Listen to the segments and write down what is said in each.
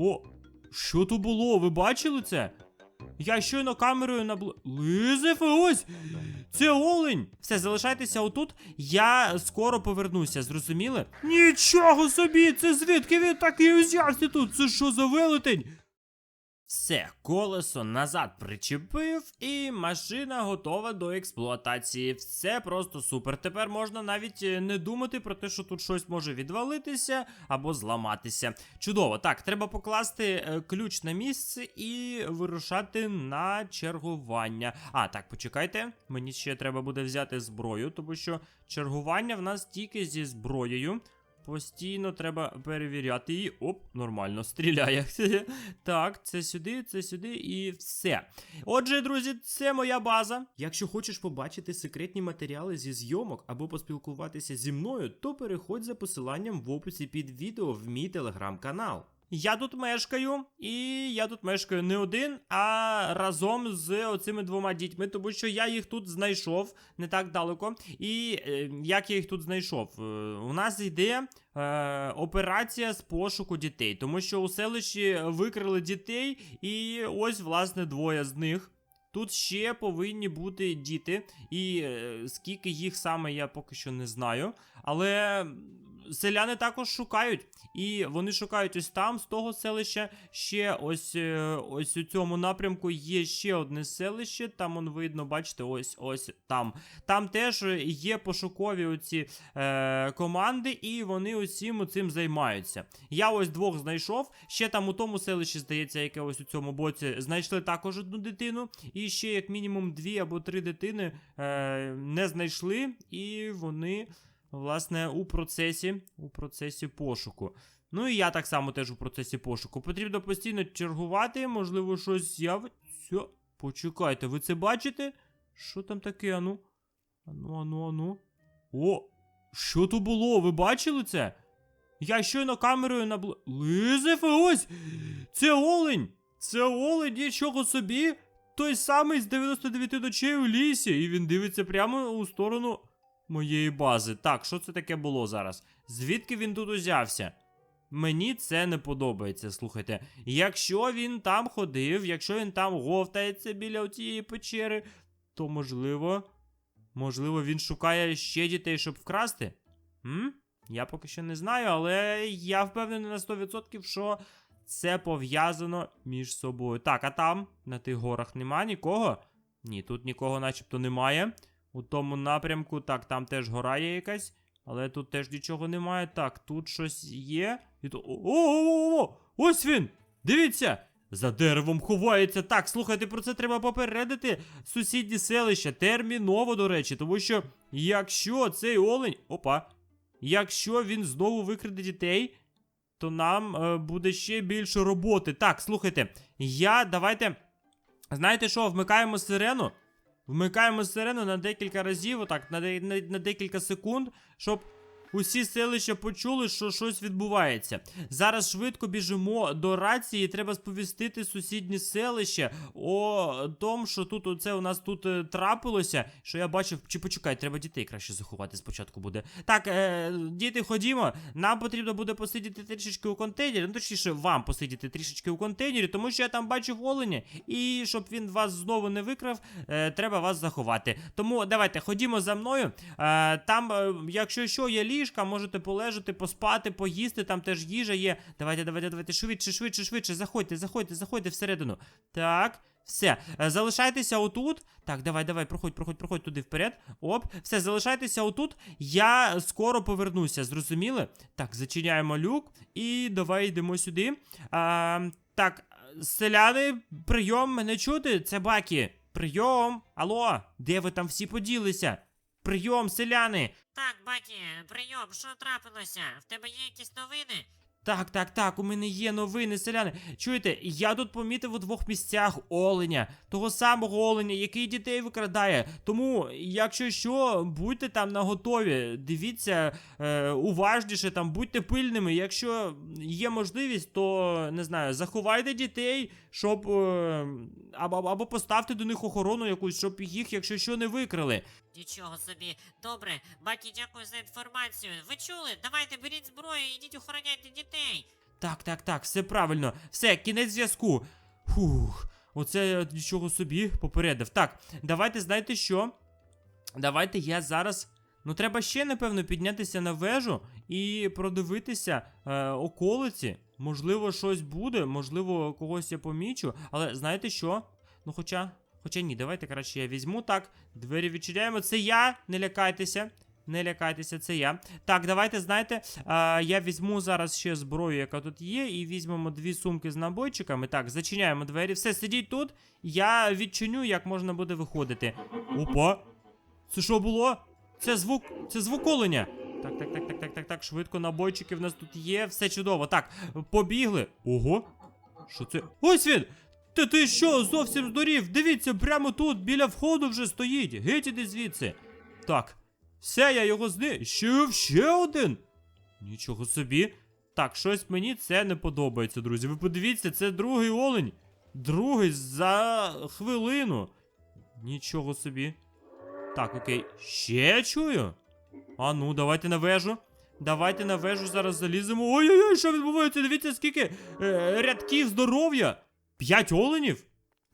О, що то було? Ви бачили це? Я щойно камерою набл... Лизив ось! Це олень! Все, залишайтеся отут, я скоро повернуся, зрозуміли? Нічого собі! Це звідки він такий узявся тут? Це що за велетень? Все, колесо назад причепив, і машина готова до експлуатації. Все просто супер. Тепер можна навіть е, не думати про те, що тут щось може відвалитися або зламатися. Чудово, так, треба покласти е, ключ на місце і вирушати на чергування. А, так, почекайте. Мені ще треба буде взяти зброю, тому що чергування в нас тільки зі зброєю. Постійно треба перевіряти її. Оп, нормально, стріляє. так, це сюди, це сюди і все. Отже, друзі, це моя база. Якщо хочеш побачити секретні матеріали зі зйомок або поспілкуватися зі мною, то переходь за посиланням в описі під відео в мій телеграм-канал. Я тут мешкаю, і я тут мешкаю не один, а разом з оцими двома дітьми, тому що я їх тут знайшов не так далеко. І е, як я їх тут знайшов? Е, у нас йде е, операція з пошуку дітей, тому що у селищі викрили дітей, і ось, власне, двоє з них. Тут ще повинні бути діти, і е, скільки їх саме я поки що не знаю. Але селяни також шукають. І вони шукають ось там, з того селища. Ще ось е, ось у цьому напрямку є ще одне селище. Там он видно, бачите, ось ось там. Там теж є пошукові оці е, команди, і вони усім цим займаються. Я ось двох знайшов. Ще там у тому селищі, здається, яке ось у цьому боці, знайшли також одну дитину. І ще, як мінімум, дві або три дитини е, не знайшли, і вони. Власне, у процесі, у процесі пошуку. Ну і я так само теж у процесі пошуку. Потрібно постійно чергувати, можливо, щось з'явиться. Почекайте, ви це бачите? Що там таке, ану? Ану, ану, ану. О, що то було? Ви бачили це? Я щойно камерою набл... Лизив ось! Це олень! Це олень, нічого собі! Той самий з 99 ночей у лісі, і він дивиться прямо у сторону моєї бази. Так, що це таке було зараз? Звідки він тут узявся? Мені це не подобається, слухайте. Якщо він там ходив, якщо він там говтається біля цієї печери, то можливо. Можливо, він шукає ще дітей, щоб вкрасти? М? Я поки що не знаю, але я впевнений на 100%, що це пов'язано між собою. Так, а там, на тих горах, нема нікого? Ні, тут нікого начебто немає. У тому напрямку, так, там теж гора є якась, але тут теж нічого немає. Так, тут щось є. І то. О-о-о! Ось він! Дивіться! За деревом ховається. Так, слухайте, про це треба попередити сусідні селища. Терміново, до речі, тому що якщо цей олень. Опа. Якщо він знову викраде дітей, то нам е, буде ще більше роботи. Так, слухайте, я давайте. Знаєте що, вмикаємо сирену. Вмикаємо сирену на декілька разів, отак, на, на, на декілька секунд, щоб усі селища почули, що щось відбувається. Зараз швидко біжимо до рації, треба сповістити сусідні селища о тому, що тут оце у нас тут е, трапилося. Що я бачив, чи почекай, треба дітей краще заховати спочатку буде. Так, е, діти, ходімо. Нам потрібно буде посидіти трішечки у контейнері. Ну, точніше, вам посидіти трішечки у контейнері, тому що я там бачив оленя, і щоб він вас знову не викрав, е, треба вас заховати. Тому давайте ходімо за мною. Е, там, е, якщо що, є ліжка, можете полежати, поспати, поїсти, там теж їжа є. Давайте, давайте, давайте, швидше, швидше, швидше. Заходьте, заходьте, заходьте всередину. Так. Все, е, залишайтеся отут. Так, давай, давай, проходь, проходь, проходь туди вперед. Оп, все, залишайтеся отут. Я скоро повернуся, зрозуміли? Так, зачиняємо люк і давай йдемо сюди. А, так, селяни, прийом, мене чути? Це бакі. Прийом. Алло, де ви там всі поділися? Прийом, селяни. Так, Бакі, прийом, що трапилося? В тебе є якісь новини? Так, так, так, у мене є новини, селяни. Чуєте, я тут помітив у двох місцях оленя, того самого оленя, який дітей викрадає. Тому, якщо що, будьте там наготові. Дивіться е, уважніше, там будьте пильними. Якщо є можливість, то не знаю, заховайте дітей, щоб е, або, або поставте до них охорону якусь, щоб їх, якщо що, не викрали. Нічого собі. Добре, Бакі, дякую за інформацію. Ви чули? Давайте беріть зброю і йдіть охороняйте дітей. Так, так, так, все правильно. Все, кінець зв'язку. Фух, оце я нічого собі попередив. Так, давайте, знаєте що? Давайте я зараз. Ну, треба ще, напевно, піднятися на вежу і продивитися е, околиці. Можливо, щось буде, можливо, когось я помічу. Але знаєте що? Ну, хоча. Хоча ні, давайте краще я візьму. Так, двері відчиняємо. Це я, не лякайтеся. Не лякайтеся, це я. Так, давайте, знаєте, а, я візьму зараз ще зброю, яка тут є, і візьмемо дві сумки з набойчиками. Так, зачиняємо двері. Все, сидіть тут. Я відчиню, як можна буде виходити. Опа! Це що було? Це звук. Це звук оленя. Так, так, так, так, так, так, так. Швидко набойчики в нас тут є. Все чудово. Так, побігли. Ого. Що це? Ось він! Та ти що, зовсім здурів? Дивіться, прямо тут, біля входу вже стоїть. Геть іди звідси. Так. Все, я його знищив. Ще один. Нічого собі. Так, щось мені це не подобається, друзі. Ви подивіться, це другий олень. Другий за хвилину. Нічого собі. Так, окей. Ще чую. А ну, давайте на вежу. Давайте на вежу зараз заліземо. Ой-ой-ой, що відбувається? Дивіться, скільки е, рядків здоров'я. П'ять оленів?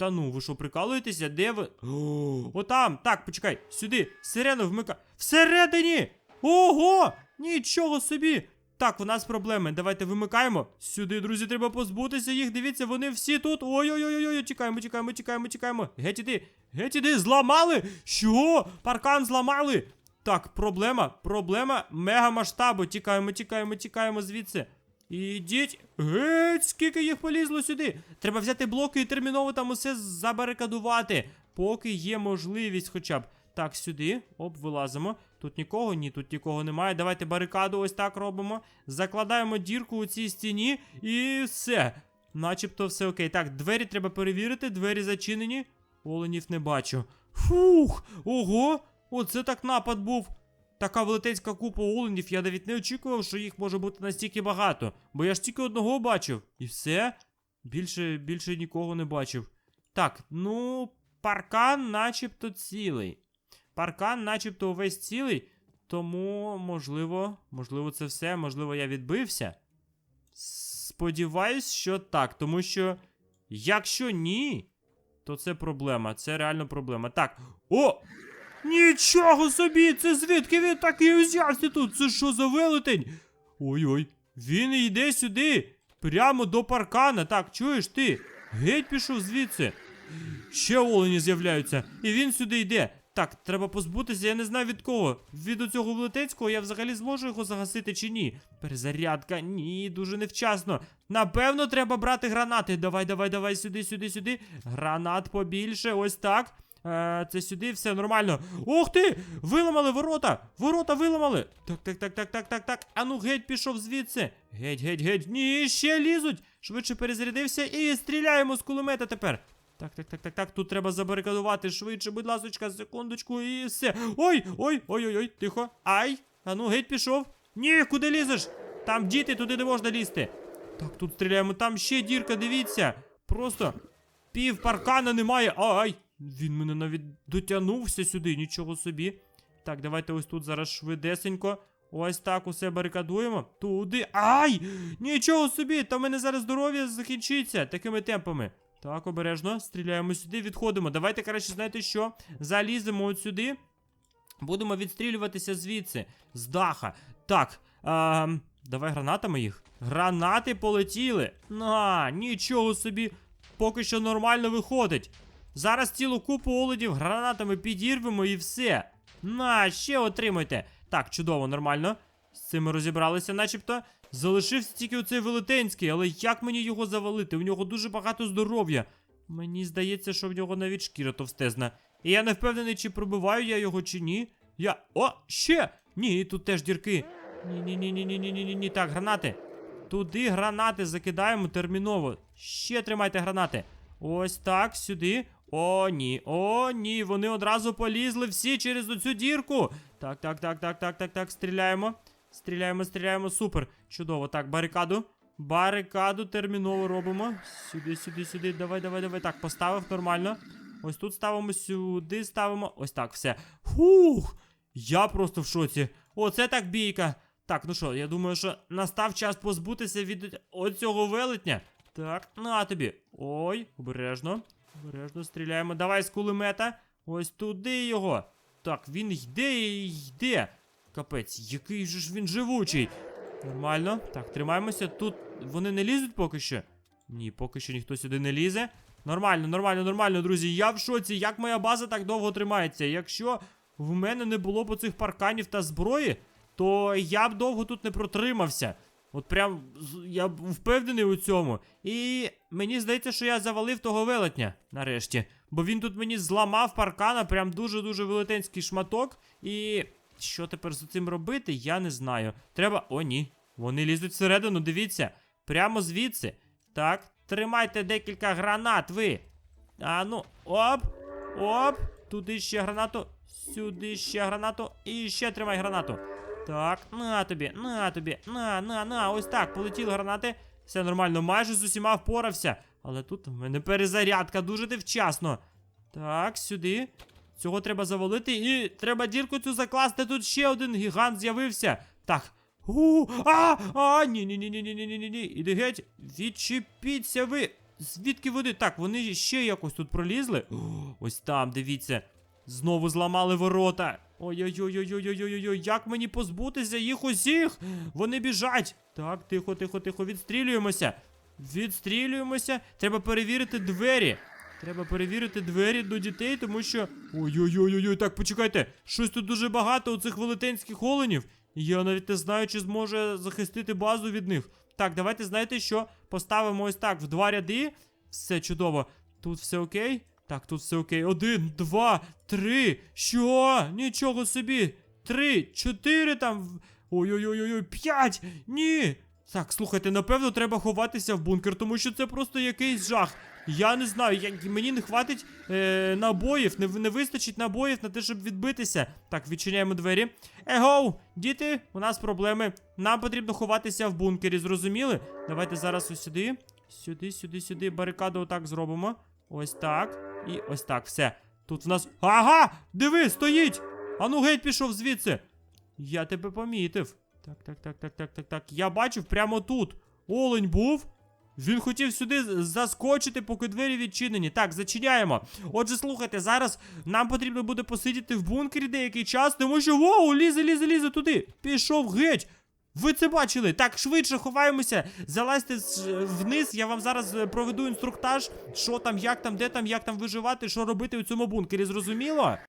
Та ну, ви що, прикалуєтеся? Де ви? О, отам. Так, почекай. Сюди. Сирену вмика. Всередині! Ого! Нічого собі! Так, у нас проблеми. Давайте вимикаємо. Сюди, друзі, треба позбутися їх. Дивіться, вони всі тут. Ой-ой-ой, тікаємо, тікаємо, тікаємо, тікаємо. Геть іди, геть іди, зламали! Що? Паркан зламали! Так, проблема, проблема мега масштабу. Тікаємо, тікаємо, тікаємо звідси. Ідіть. Геть, скільки їх полізло сюди. Треба взяти блоки і терміново там усе забарикадувати. Поки є можливість хоча б. Так, сюди. Оп, вилазимо. Тут нікого, ні, тут нікого немає. Давайте барикаду ось так робимо. Закладаємо дірку у цій стіні і все. Начебто все окей. Так, двері треба перевірити, двері зачинені. Оленів не бачу. Фух! Ого! Оце так напад був. Така велетенська купа оленів, я навіть не очікував, що їх може бути настільки багато. Бо я ж тільки одного бачив. І все. Більше, більше нікого не бачив. Так, ну, паркан начебто цілий. Паркан начебто увесь цілий. Тому, можливо, можливо, це все. Можливо, я відбився. Сподіваюсь, що так, тому що. Якщо ні, то це проблема. Це реально проблема. Так. О! Нічого собі! Це звідки він такий узявся тут? Це що за велетень? Ой-ой, він йде сюди, прямо до паркана. Так, чуєш ти? Геть пішов звідси. Ще олені з'являються, і він сюди йде. Так, треба позбутися, я не знаю від кого. Від оцього велетенського я взагалі зможу його загасити чи ні. Перезарядка, ні, дуже невчасно. Напевно, треба брати гранати. Давай, давай, давай, сюди, сюди, сюди. Гранат побільше, ось так. Е, це сюди, все нормально. Ух ти! Виламали ворота! Ворота виламали! Так, так, так, так, так, так, так. Ану, геть пішов звідси. Геть, геть, геть. Ні, ще лізуть. Швидше перезарядився і стріляємо з кулемета тепер. Так, так, так, так, так. Тут треба забарикадувати швидше, будь ласочка, секундочку, і все. Ой, ой, ой, ой, ой, тихо. Ай. Ану, геть пішов. Ні, куди лізеш? Там діти, туди не можна лізти. Так, тут стріляємо. Там ще дірка, дивіться. Просто пів паркана немає. Ай! Він мене навіть дотягнувся сюди, нічого собі. Так, давайте ось тут зараз швидесенько. Ось так усе барикадуємо. Туди. Ай! Нічого собі! Та в мене зараз здоров'я закінчиться такими темпами. Так, обережно, стріляємо сюди, відходимо. Давайте, краще, знаєте що? Заліземо от сюди. Будемо відстрілюватися звідси, з даха. Так, а, давай гранатами їх. Гранати полетіли. На, нічого собі. Поки що нормально виходить. Зараз цілу купу оледів гранатами підірвемо і все. На, ще отримайте. Так, чудово, нормально. З цим ми розібралися, начебто. Залишився тільки оцей велетенський, але як мені його завалити? У нього дуже багато здоров'я. Мені здається, що в нього навіть шкіра товстезна. І я не впевнений, чи пробиваю я його, чи ні. Я. О, ще! Ні, тут теж дірки. Ні-ні-ні-ні-ні-ні-ні-ні. Так, гранати. Туди гранати закидаємо терміново. Ще тримайте гранати. Ось так, сюди. О, ні, о, ні, вони одразу полізли всі через оцю дірку. Так, так, так, так, так, так, так, стріляємо. Стріляємо, стріляємо, супер. Чудово. Так, барикаду. Барикаду терміново робимо. Сюди, сюди, сюди. Давай, давай, давай. Так, поставив нормально. Ось тут ставимо, сюди ставимо. Ось так, все. Фух! Я просто в шоці. Оце так бійка. Так, ну що, я думаю, що настав час позбутися від оцього велетня. Так, на тобі. Ой, обережно. Обережно стріляємо. Давай з кулемета. Ось туди його. Так, він йде і йде. Капець, який же ж він живучий. Нормально. Так, тримаємося. Тут вони не лізуть поки що. Ні, поки що ніхто сюди не лізе. Нормально, нормально, нормально, друзі. Я в шоці. Як моя база так довго тримається? Якщо в мене не було б оцих парканів та зброї, то я б довго тут не протримався. От прям я впевнений у цьому. І мені здається, що я завалив того велетня нарешті. Бо він тут мені зламав паркана, прям дуже-дуже велетенський шматок. І що тепер з цим робити, я не знаю. Треба. О, ні. Вони лізуть всередину, дивіться. Прямо звідси. Так, тримайте декілька гранат, ви. А ну, оп, оп. Туди ще гранату, сюди ще гранату і ще тримай гранату. Так, на тобі, на тобі, на, на, на, ось так, полетіли гранати. Все нормально, майже з усіма впорався. Але тут в мене перезарядка дуже невчасно. Так, сюди. Цього треба завалити і треба дірку цю закласти. Тут ще один гігант з'явився. Так. У, а, а, ні, ні, ні, ні, ні, ні, ні, ні. Іди геть. Відчепіться ви. Звідки вони? Так, вони ще якось тут пролізли. О, ось там, дивіться. Знову зламали ворота. Ой-ой-ой-ой-ой-ой-ой, як мені позбутися їх усіх? Вони біжать. Так, тихо, тихо, тихо, відстрілюємося. Відстрілюємося. Треба перевірити двері. Треба перевірити двері до дітей, тому що. Ой-ой-ой-ой, так, почекайте. Щось тут дуже багато у цих велетенських оленів. Я навіть не знаю, чи зможе захистити базу від них. Так, давайте знаєте що? Поставимо ось так в два ряди. Все чудово. Тут все окей? Так, тут все окей. Один, два, три. Що? Нічого собі. Три, чотири там. Ой-ой-ой-ой, п'ять! Ні! Так, слухайте, напевно, треба ховатися в бункер, тому що це просто якийсь жах. Я не знаю, я, мені не хватить е, набоїв, не, не вистачить набоїв на те, щоб відбитися. Так, відчиняємо двері. Егоу, діти, у нас проблеми. Нам потрібно ховатися в бункері, зрозуміли? Давайте зараз ось сюди. Сюди, сюди, сюди. Барикаду отак зробимо. Ось так. І ось так, все. Тут в нас. Ага! Диви, стоїть! Ану геть пішов звідси. Я тебе помітив. Так, так, так, так, так, так, так. Я бачив прямо тут. Олень був. Він хотів сюди заскочити, поки двері відчинені. Так, зачиняємо. Отже, слухайте, зараз нам потрібно буде посидіти в бункері деякий час, тому що воу, лізе, лізе, лізе туди. Пішов геть. Ви це бачили? Так, швидше ховаємося. Залазьте вниз. Я вам зараз е, проведу інструктаж, що там, як там, де там, як там виживати, що робити у цьому бункері. Зрозуміло?